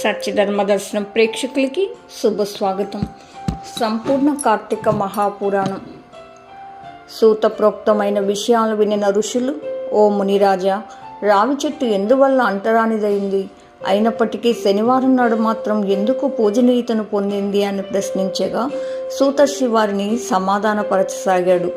సత్యధర్మ దర్శనం ప్రేక్షకులకి శుభ స్వాగతం. సంపూర్ణ కార్తీక మహాపురాణం. సూత ప్రోక్తమైన విషయాలు వినిన ఋషులు ఓ మునిరాజా రావి చెట్టు ఎందువల్ల అంటరానిదైంది అయినప్పటికీ శనివారం నాడు మాత్రం ఎందుకు పూజనీయతను పొందింది? అని ప్రశ్నించగా సూతర్షి వారిని సమాధానపరచసాగాడు.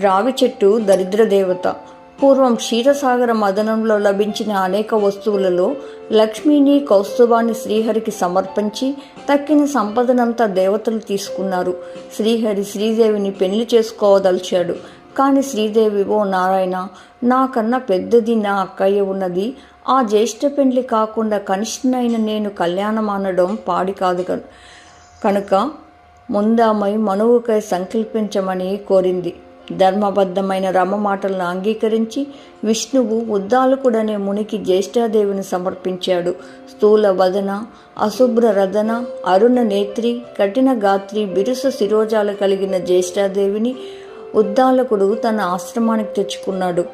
రావి చెట్టు దరిద్ర దేవత. పూర్వం క్షీరసాగర మదనంలో లభించిన అనేక వస్తువులలో లక్ష్మిని కౌస్తుభాన్ని శ్రీహరికి సమర్పించి తక్కిన సంపదనంతా దేవతలు తీసుకున్నారు. శ్రీహరి శ్రీదేవిని పెళ్ళి చేసుకోవదలిచాడు కానీ శ్రీదేవి ఓ నారాయణ నాకన్నా పెద్దది నా అక్కయ్య ఉన్నది. ఆ జ్యేష్ఠ పెండ్లి కాకుండా కనిష్ఠనైన నేను కళ్యాణం అనడం పాడి కాదు కను- కనుక ముందామై మనువుకై సంకల్పించమని కోరింది. ధర్మబద్ధమైన రమ మాటలను అంగీకరించి విష్ణువు ఉద్దాలకుడనే మునికి జ్యేష్ఠాదేవిని సమర్పించాడు. స్థూల వదన అశుభ్ర రదన అరుణ నేత్రి కఠిన గాత్రి బిరుసు శిరోజాలు కలిగిన జ్యేష్ఠాదేవిని ఉద్దాలకుడు తన ఆశ్రమానికి తెచ్చుకున్నాడు.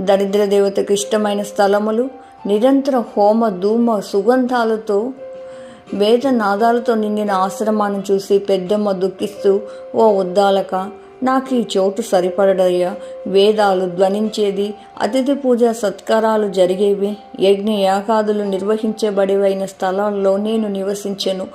దరిద్ర దేవతకు ఇష్టమైన స్థలములు నిరంతర హోమ ధూమ సుగంధాలతో వేద నాదాలతో నిండిన ఆశ్రమాన్ని చూసి పెద్దమ్మ దుఃఖిస్తూ ఓ ఉద్దాలక నాకు ఈ చోటు సరిపడయ్యా వేదాలు ధ్వనించేది అతిథి పూజ సత్కారాలు జరిగేవి యజ్ఞ యాగాదులు నిర్వహించబడివైన స్థలాల్లో నేను నివసించెను.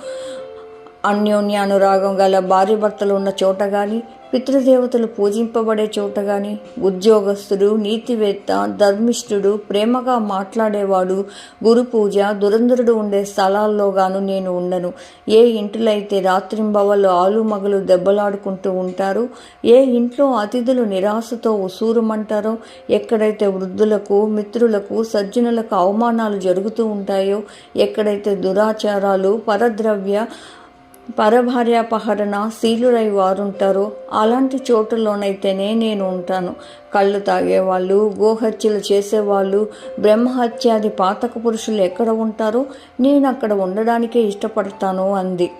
అన్యోన్యానురాగం గల భార్య భర్తలు ఉన్న చోట కానీ పితృదేవతలు పూజింపబడే చోట కానీ ఉద్యోగస్తుడు నీతివేత్త ధర్మిష్ఠుడు ప్రేమగా మాట్లాడేవాడు గురు పూజ దురంధరుడు ఉండే స్థలాల్లో గాను నేను ఉండను. ఏ ఇంట్లో అయితే రాత్రింబవళ్ళు ఆలు మగలు దెబ్బలాడుకుంటూ ఉంటారో ఏ ఇంట్లో అతిథులు నిరాశతో ఉసూరుమంటారో ఎక్కడైతే వృద్ధులకు మిత్రులకు సజ్జనులకు అవమానాలు జరుగుతూ ఉంటాయో ఎక్కడైతే దురాచారాలు పరద్రవ్య పరభార్యాపహరణ శీలురై వారుంటారో. అలాంటి చోటులోనైతేనే నేను ఉంటాను. కళ్ళు తాగేవాళ్ళు గోహత్యలు చేసేవాళ్ళు బ్రహ్మహత్యాది పాతక పురుషులు ఎక్కడ ఉంటారో? నేను అక్కడ ఉండడానికే ఇష్టపడతాను అంది.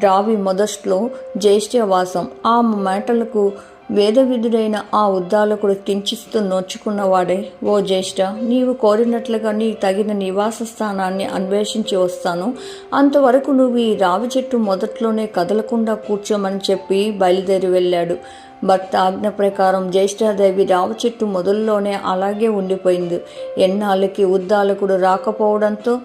రావి మొదట్లో జ్యేష్ఠవాసం ఆ మాటలకు వేదవిధుడైన ఆ ఉద్దాలకుడు కించిస్తూ నోచుకున్నవాడే ఓ జ్యేష్ఠ నీవు కోరినట్లుగా నీ తగిన నివాస స్థానాన్ని అన్వేషించి వస్తాను. అంతవరకు నువ్వు ఈ రావి చెట్టు మొదట్లోనే కదలకుండా కూర్చోమని చెప్పి బయలుదేరి వెళ్ళాడు. భర్త ఆజ్ఞ ప్రకారం జ్యేష్ఠాదేవి రావి చెట్టు మొదల్లోనే అలాగే ఉండిపోయింది. ఎన్నాళ్ళకి ఉద్దాలకుడు రాకపోవడంతో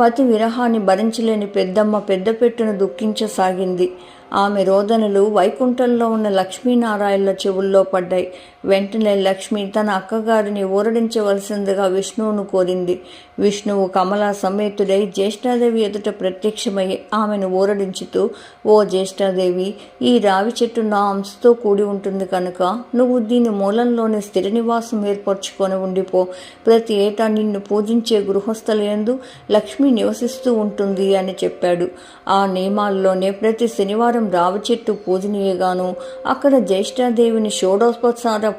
పతి విరహాన్ని భరించలేని పెద్దమ్మ పెద్ద పెట్టును దుఃఖించసాగింది. ఆమె రోదనలు వైకుంఠంలో ఉన్న లక్ష్మీనారాయణల చెవుల్లో పడ్డాయి. వెంటనే లక్ష్మి తన అక్కగారిని ఊరడించవలసిందిగా విష్ణువును కోరింది. విష్ణువు కమలా సమేతుడై జ్యేష్ఠాదేవి ఎదుట ప్రత్యక్షమై ఆమెను ఊరడించుతూ ఓ జ్యేష్ఠాదేవి ఈ రావి చెట్టు నా అంశతో కూడి ఉంటుంది కనుక నువ్వు దీని మూలంలోనే స్థిర నివాసం ఏర్పరచుకొని ఉండిపో. ప్రతి ఏటా నిన్ను పూజించే గృహస్థలందు లక్ష్మి నివసిస్తూ ఉంటుంది అని చెప్పాడు. ఆ నియమాల్లోనే ప్రతి శనివారం రావి చెట్టు పూజనీయగాను అక్కడ జ్యేష్ఠాదేవిని షోడోపసార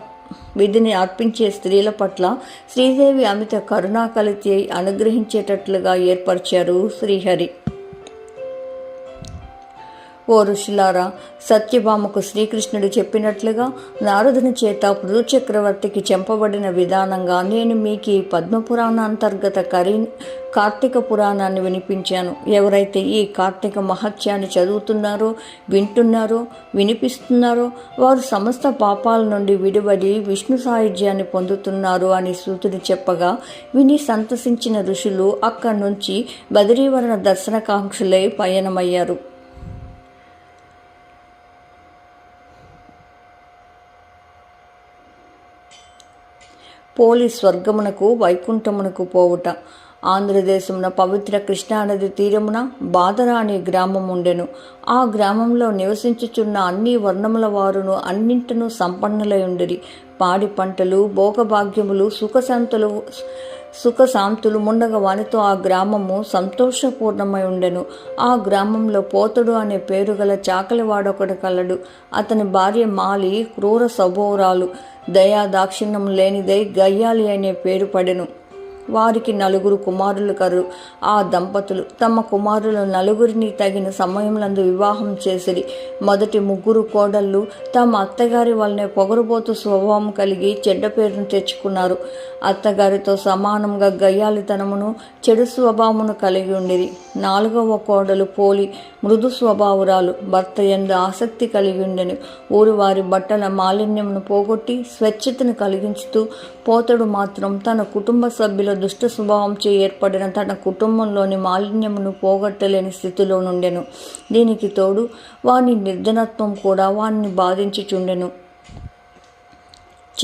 విధిని అర్పించే స్త్రీల పట్ల శ్రీదేవి అమిత కరుణా కలితి అనుగ్రహించేటట్లుగా ఏర్పరిచారు శ్రీహరి. ఋషులారా సత్యభామకు శ్రీకృష్ణుడు చెప్పినట్లుగా నారదుని చేత పృథు చక్రవర్తికి చెంపబడిన విధానంగా నేను మీకు ఈ పద్మపురాణ అంతర్గత కరీ కార్తీక పురాణాన్ని వినిపించాను. ఎవరైతే ఈ కార్తీక మహత్యాన్ని చదువుతున్నారో వింటున్నారో వినిపిస్తున్నారో వారు సమస్త పాపాల నుండి విడిబడి విష్ణు సాయుధ్యాన్ని పొందుతున్నారు అని సూతుడు చెప్పగా విని సంతసించిన ఋషులు అక్కడి నుంచి బదరీవరణ దర్శనకాంక్షలై పయనమయ్యారు. పోలి స్వర్గమునకు వైకుంఠమునకు పోవుట. ఆంధ్రదేశమున పవిత్ర కృష్ణానది తీరమున బాదరా అనే గ్రామం ఉండెను ఆ గ్రామంలో నివసించుచున్న అన్ని వర్ణముల వారును అన్నింటను సంపన్నులై ఉండిరి. పాడి పంటలు భోగభాగ్యములు సుఖశాంతులు సుఖశాంతులు ముండగ వానితో ఆ గ్రామము సంతోషపూర్ణమై ఉండెను. ఆ గ్రామంలో పోతుడు అనే పేరు గల చాకలివాడొకడు కలడు. అతని భార్య మాలి క్రూర సభోరాలు దయా దాక్షిణ్యం లేనిదై గయ్యాలి అనే పేరు పడెను. వారికి నలుగురు కుమారులు కరు. ఆ దంపతులు తమ కుమారులు నలుగురిని తగిన సమయంలందు వివాహం చేసిరి. మొదటి ముగ్గురు కోడళ్ళు తమ అత్తగారి వల్లనే పొగరుబోతు స్వభావం కలిగి చెడ్డ పేరును తెచ్చుకున్నారు. అత్తగారితో సమానంగా గయ్యాలితనమును చెడు స్వభావమును కలిగి ఉండిరి. నాలుగవ కోడలు పోలి మృదు స్వభావురాలు భర్త ఎందు ఆసక్తి కలిగి ఉండెను. ఊరు వారి బట్టల మాలిన్యమును పోగొట్టి స్వచ్ఛతను కలిగించుతూ పోతడు మాత్రం తన కుటుంబ సభ్యుల దుష్ట స్వభావంచే ఏర్పడిన తన కుటుంబంలోని మాలిన్యమును పోగొట్టలేని స్థితిలో నుండెను. దీనికి తోడు వాని నిర్ధనత్వం కూడా వాణ్ణి బాధించుచుండెను.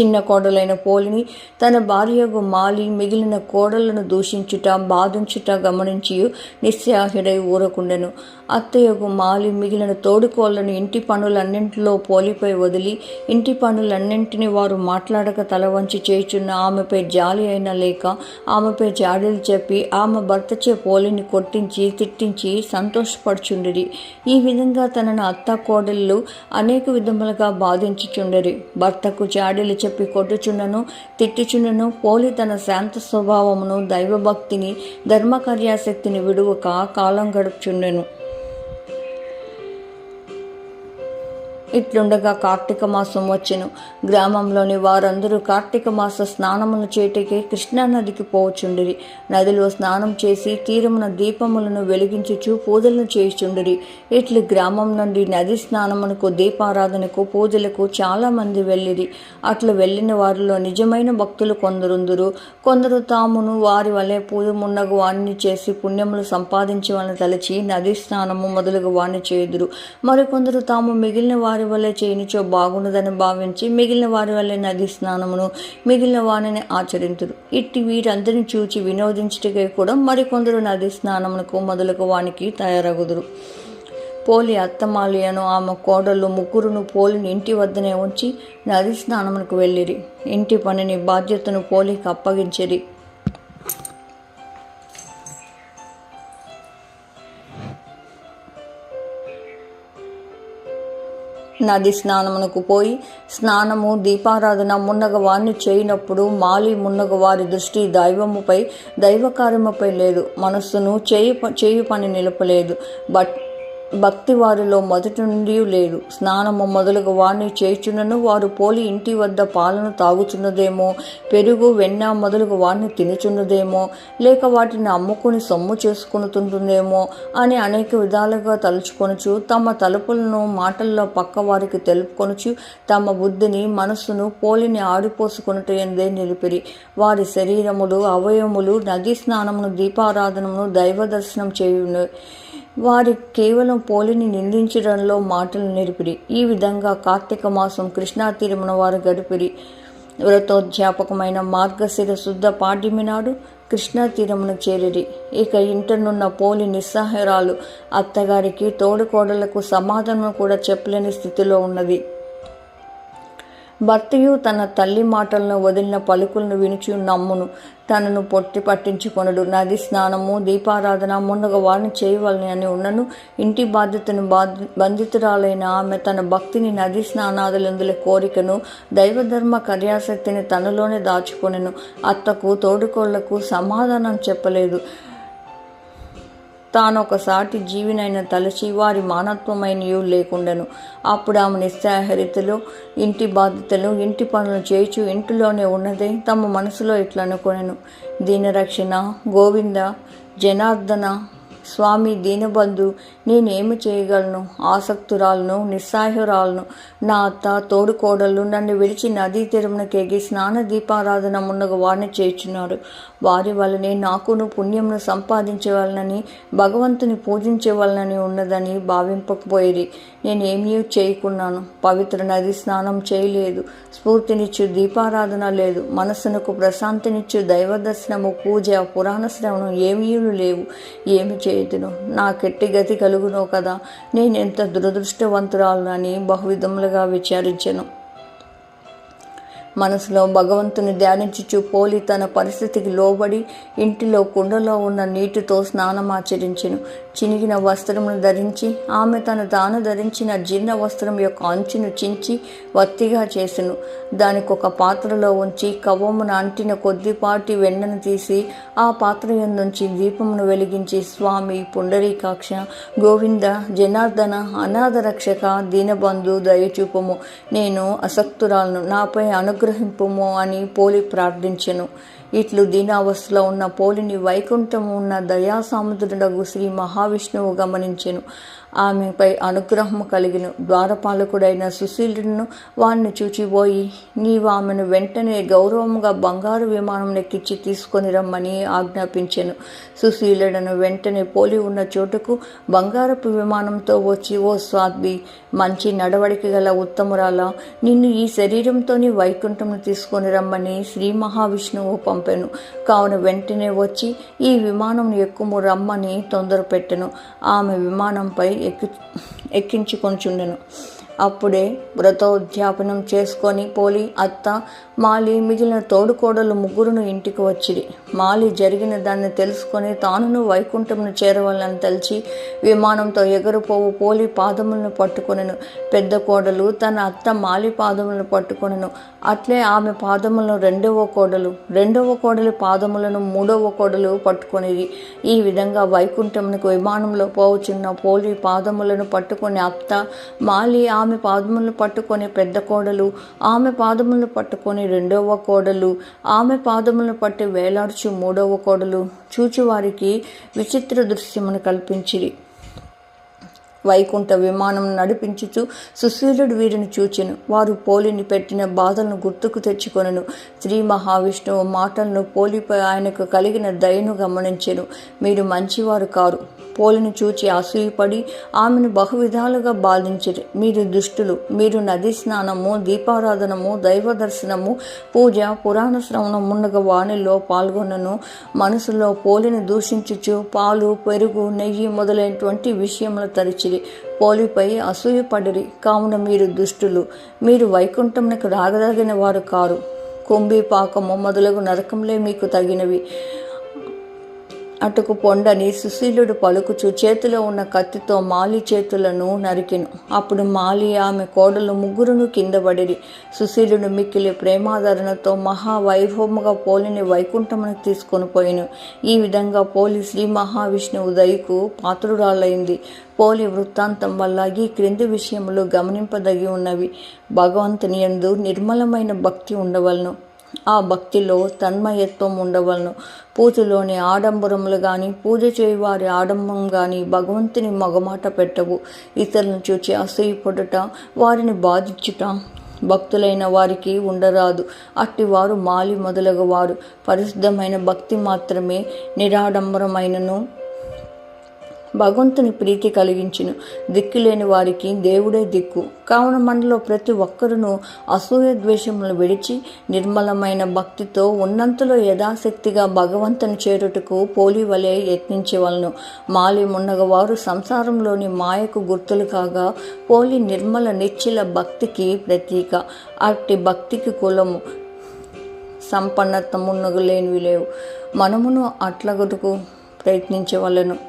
చిన్న కోడలైన పోలిని తన భార్యకు మాలి మిగిలిన కోడలను దూషించుట బాధించుట గమనించి నిస్సాహిడై ఊరకుండెను. అత్తయ్యకు మాలి మిగిలిన తోడుకోళ్ళను ఇంటి పనులన్నింటిలో పోలిపై వదిలి ఇంటి పనులన్నింటినీ వారు మాట్లాడక తల వంచి చేయుచున్న ఆమెపై జాలి అయినా లేక ఆమెపై జాడీలు చెప్పి ఆమె భర్తచే పోలిని కొట్టించి తిట్టించి సంతోషపడుచుండిరి. ఈ విధంగా తనను అత్త కోడళ్ళు అనేక విధములుగా బాధించుచుండరి. భర్తకు జాడీలు చెప్పి కొట్టుచుండను తిట్టుచుండను. పోలి తన శాంత స్వభావమును దైవభక్తిని ధర్మకర్యాశక్తిని విడువక కాలం గడుపుచుండెను. ఇట్లుండగా కార్తీక మాసం వచ్చెను. గ్రామంలోని వారందరూ కార్తీక మాస స్నానములు చేటికి కృష్ణానదికి పోవచుండిరి నదిలో స్నానం చేసి తీరమున దీపములను వెలిగించుచు పూజలను చేయుచుండిరి. ఇట్లు గ్రామం నుండి నది స్నానమునకు దీపారాధనకు పూజలకు చాలామంది వెళ్ళిరి. అట్లు వెళ్ళిన వారిలో నిజమైన భక్తులు కొందరుందురు. కొందరు తామును వారి వలె పూజమున్నగు వాణ్ణి చేసి పుణ్యములు సంపాదించవలని తలచి నది స్నానము మొదలుగు వాణ్ణి చేయుదురు. మరికొందరు తాము మిగిలిన వారి వల్ల చేయనిచో బాగుండదని భావించి మిగిలిన వారి వల్లే నది స్నానమును మిగిలిన వారిని ఆచరింతురు. ఇట్టి వీరందరిని చూచి వినోదించటకే కూడా మరికొందరు నది స్నానమునకు మొదలగు వానికి తయారగుదురు. పోలి అత్తమాలియను ఆమె కోడళ్ళు ముగ్గురును పోలిని ఇంటి వద్దనే ఉంచి నది స్నానమునకు వెళ్ళిరి. ఇంటి పనిని బాధ్యతను పోలికి అప్పగించిరి. నది స్నానమునకు పోయి స్నానము దీపారాధన మున్నగ వారిని చేయనప్పుడు మాలి మున్నగ వారి దృష్టి దైవముపై దైవకార్యముపై లేదు. మనస్సును చేయి చేయు పని నిలపలేదు. బట్ భక్తి వారిలో మొదటి నుండి లేదు స్నానము మొదలుగు వారిని చేయుచున్నను వారు పోలి ఇంటి వద్ద పాలను తాగుచున్నదేమో పెరుగు వెన్న మొదలుగు వారిని తినుచున్నదేమో లేక వాటిని అమ్ముకుని సొమ్ము చేసుకునుతుంటుందేమో అని అనేక విధాలుగా తలుచుకొనుచు తమ తలుపులను మాటల్లో పక్క వారికి తెలుపుకొనుచు తమ బుద్ధిని మనస్సును పోలిని ఆడిపోసుకొనుట ఎందే నిలిపిరి. వారి శరీరములు అవయములు నదీ స్నానమును దీపారాధనమును దైవ దర్శనం చేయును. వారి కేవలం పోలిని నిందించడంలో మాటలు నేర్పిరి ఈ విధంగా కార్తీక మాసం కృష్ణా తీరమున వారు గడిపిరి. వ్రతోధ్యాపకమైన మార్గశిర శుద్ధ పాడ్యమి నాడు కృష్ణా తీరమున చేరిరి. ఇక ఇంటనున్న పోలి నిస్సహారాలు అత్తగారికి తోడుకోడలకు సమాధానం కూడా చెప్పలేని స్థితిలో ఉన్నది. భర్తయు తన తల్లి మాటలను వదిలిన పలుకులను వినుచు నమ్మును. తనను పొట్టి పట్టించుకొనడు. నది స్నానము దీపారాధన ముందుగా వారిని చేయవలని అని ఉన్నను. ఇంటి బాధ్యతను బాధ బంధితురాలైన ఆమె తన భక్తిని నది స్నానాదులందుల కోరికను దైవధర్మ కార్యాసక్తిని తనలోనే దాచుకొనెను. అత్తకు తోడుకోళ్ళకు సమాధానం చెప్పలేదు. తానొక సాటి జీవినైన తలచి వారి మానత్వమైనయు లేకుండెను. అప్పుడు ఆమె నిస్సాహరితలు ఇంటి బాధ్యతలు ఇంటి పనులు చేయుచు ఇంటిలోనే ఉన్నదే తమ మనసులో ఇట్లనుకొనెను. దీనరక్షణ గోవింద జనార్దన స్వామి దీనబంధు నేనేమి చేయగలను? ఆసక్తురాలను నిస్సాహురాలను నా అత్త తోడుకోడళ్ళు నన్ను విడిచి నదీ తీరమునకెగి స్నాన దీపారాధన మున్నగ వారిని చేర్చున్నారు. వారి వలనే నాకును పుణ్యమును సంపాదించవలనని భగవంతుని పూజించవలనని ఉన్నదని భావింపకపోయేది నేనేమీ చేయకున్నాను. పవిత్ర నది స్నానం చేయలేదు. స్ఫూర్తినిచ్చు దీపారాధన లేదు. మనస్సునకు ప్రశాంతినిచ్చు దైవ దర్శనము పూజ పురాణ శ్రవణం ఏమీ లేవు. ఏమి చేయ చేయుదును. నాకెట్టి గతి కలుగునో కదా? నేను ఎంత దురదృష్టవంతురాలని బహువిధములుగా విచారించను. మనసులో భగవంతుని ధ్యానించుచు పోలి తన పరిస్థితికి లోబడి ఇంటిలో కుండలో ఉన్న నీటితో స్నానమాచరించెను. చినిగిన వస్త్రమును ధరించి ఆమె తను తాను ధరించిన జీర్ణ వస్త్రం యొక్క అంచును చించి వత్తిగా చేసెను. దానికి ఒక పాత్రలో ఉంచి కవ్వమును అంటిన కొద్దిపాటి వెన్నను తీసి ఆ పాత్ర నుంచి దీపమును వెలిగించి స్వామి పుండరీకాక్ష గోవింద జనార్దన అనాథ రక్షక దీనబంధు దయచూపము. నేను అసక్తురాలను నాపై అనుగ్రహింపుము అని పోలి ప్రార్థించెను. ఇట్లు దీనావస్థలో ఉన్న పోలిని వైకుంఠము ఉన్న దయాసాముద్రుడగు శ్రీ మహావిష్ణువు గమనించెను. ఆమెపై అనుగ్రహము కలిగిన ద్వారపాలకుడైన సుశీలుడును వాణ్ణి చూచిపోయి నీవు ఆమెను వెంటనే గౌరవముగా బంగారు విమానం ఎక్కించి తీసుకొని రమ్మని ఆజ్ఞాపించెను. సుశీలుడను వెంటనే పోలి ఉన్న చోటుకు బంగారపు విమానంతో వచ్చి ఓ స్వాద్వి మంచి నడవడిక గల ఉత్తమురాల నిన్ను ఈ శరీరంతోని వైకుంఠంను తీసుకొని రమ్మని శ్రీ మహావిష్ణువు పంపెను. కావున వెంటనే వచ్చి ఈ విమానం ఎక్కుము రమ్మని తొందర పెట్టెను ఆమె విమానంపై ఎక్కి ఎక్కించుకొనిచుండెను అప్పుడే వ్రతోద్యాపనం చేసుకొని పోలి అత్త మాలి మిగిలిన తోడుకోడలు ముగ్గురును ఇంటికి వచ్చిరి. మాలి జరిగిన దాన్ని తెలుసుకొని తానును వైకుంఠమును చేరవాలని తలిచి విమానంతో ఎగరుపోవు పోలి పాదములను పట్టుకొనెను. పెద్ద కోడలు తన అత్త మాలి పాదములను పట్టుకొనెను. అట్లే ఆమె పాదములను రెండవ కోడలు రెండవ కోడలి పాదములను మూడవ కోడలు పట్టుకొనిది ఈ విధంగా వైకుంఠమునకు విమానంలో పోవచున్న పోలి పాదములను పట్టుకొని అత్త మాలి ఆమె ఆమె పాదములను పట్టుకొని పెద్ద కోడలు ఆమె పాదములను పట్టుకొని రెండవ కోడలు ఆమె పాదములను పట్టి వేలాడుచు మూడవ కోడలు. చూచివారికి విచిత్ర దృశ్యమును కల్పించిరి. వైకుంఠ విమానం నడిపించుచు సుశీలుడు వీరిని చూచెను. వారు పోలిని పెట్టిన బాధలను గుర్తుకు తెచ్చుకొనను. శ్రీ మహావిష్ణువు మాటలను పోలిపై ఆయనకు కలిగిన దయను గమనించెను. మీరు మంచివారు కారు. పోలిని చూచి అసూయపడి ఆమెను బహువిధాలుగా బాధించిరి. మీరు దుష్టులు. మీరు నదీ స్నానము దీపారాధనము దైవ దర్శనము పూజ పురాణ శ్రవణం ముండగ వాణిలో పాల్గొనను. మనసులో పోలిని దూషించుచు పాలు పెరుగు నెయ్యి మొదలైనటువంటి విషయములు తరిచిరి. పోలిపై అసూయపడిరి. కావున మీరు దుష్టులు. మీరు వైకుంఠమునకు రాగదగిన వారు కారు. కుంభీపాకము మొదలగు నరకంలే మీకు తగినవి. అటుకు పొండని సుశీలుడు పలుకుచు చేతిలో ఉన్న కత్తితో మాలి చేతులను నరికెను. అప్పుడు మాలి ఆమె కోడలు ముగ్గురును కింద పడిరి. సుశీలుడు మిక్కిలి ప్రేమాదరణతో మహావైభవముగా పోలిని వైకుంఠమునకు తీసుకొని పోయిను. ఈ విధంగా పోలి శ్రీ మహావిష్ణువు దయకు పాత్రురాలైంది. పోలి వృత్తాంతం వల్ల ఈ క్రింది విషయములు గమనింపదగి ఉన్నవి. భగవంతుని యందు నిర్మలమైన భక్తి ఉండవలను. ఆ భక్తిలో తన్మయత్వం ఉండవలను. పూజలోని ఆడంబరములు కానీ పూజ చేయువారి ఆడంబరం కానీ భగవంతుని మగమాట పెట్టవు. ఇతరులను చూచి అసూయపడుట వారిని బాధించుట భక్తులైన వారికి ఉండరాదు. అట్టివారు మాలి మొదలగవారు. పరిశుద్ధమైన భక్తి మాత్రమే నిరాడంబరమైనను. భగవంతుని ప్రీతి కలిగించును. దిక్కులేని వారికి దేవుడే దిక్కు. కావున మనలో ప్రతి ఒక్కరును అసూయ ద్వేషములు విడిచి నిర్మలమైన భక్తితో ఉన్నంతలో యథాశక్తిగా భగవంతుని చేరుటకు పోలి వలె యత్నించవలను. మాలి మున్నగవారు సంసారంలోని మాయకు గుర్తులు కాగా పోలి నిర్మల నిశ్చల భక్తికి ప్రతీక. అట్టి భక్తికి కులము సంపన్నతమున్నగు లేనివి లేవు. మనమును అట్లగటుకు ప్రయత్నించవలను.